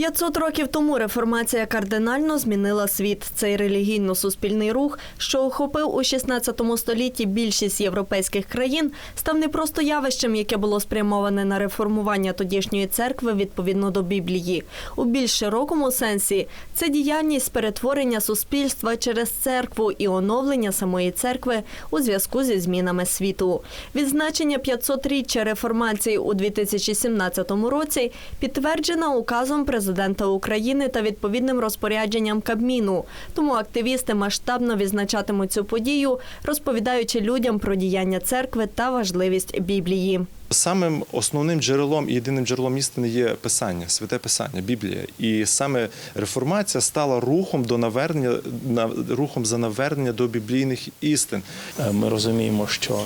500 років тому реформація кардинально змінила світ. Цей релігійно-суспільний рух, що охопив у 16 столітті більшість європейських країн, став не просто явищем, яке було спрямоване на реформування тодішньої церкви відповідно до Біблії. У більш широкому сенсі це діяльність перетворення суспільства через церкву і оновлення самої церкви у зв'язку зі змінами світу. Відзначення 500-річчя реформації у 2017 році підтверджена указом президента України та відповідним розпорядженням Кабміну. Тому активісти масштабно відзначатимуть цю подію, розповідаючи людям про діяння церкви та важливість Біблії. Самим основним джерелом і єдиним джерелом істини є писання, святе писання, Біблія. І саме реформація стала рухом до навернення на- рухом за навернення до біблійних істин. Е, Ми розуміємо, що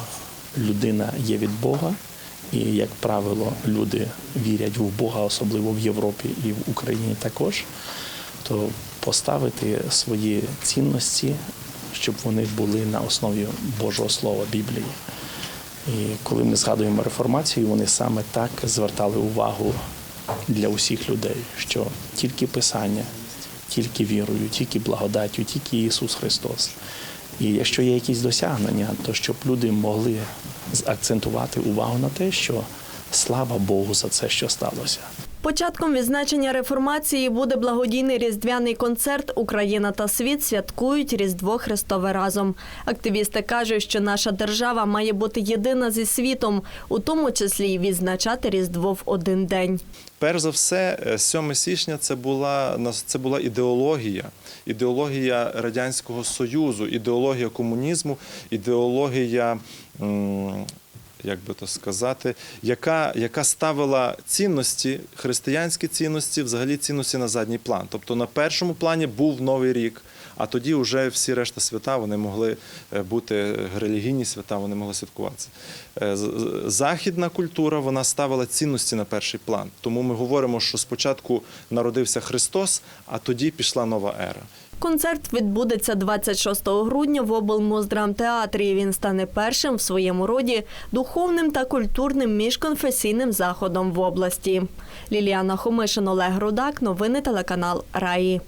людина є від Бога, і, як правило, люди вірять в Бога, особливо в Європі і в Україні також. То поставити свої цінності, щоб вони були на основі Божого Слова Біблії. І коли ми згадуємо реформацію, вони саме так звертали увагу для усіх людей, що тільки Писання, тільки вірою, тільки благодаттю, тільки Ісус Христос. І якщо є якісь досягнення, то щоб люди могли акцентувати увагу на те, що слава Богу за це, що сталося. Початком відзначення реформації буде благодійний різдвяний концерт Україна та світ святкують Різдво Христове разом. Активісти кажуть, що наша держава має бути єдина зі світом, у тому числі й відзначати Різдво в один день. Перш за все, е, 7 січня це була це була ідеологія, ідеологія радянського союзу, ідеологія комунізму, ідеологія. Як би то сказати, яка, яка ставила цінності, християнські цінності, взагалі цінності на задній план. Тобто на першому плані був Новий рік, а тоді вже всі решта свята вони могли е, бути релігійні свята, вони могли святкуватися. Е, Західна культура вона ставила цінності на перший план. Тому ми говоримо, що спочатку народився Христос, а тоді пішла нова ера. Концерт відбудеться 26 грудня в облмоздрамтеатрі. Він стане першим в своєму роді духовним та культурним міжконфесійним заходом в області. Ліліана Хомишин, Олег Рудак. Новини телеканал Раї.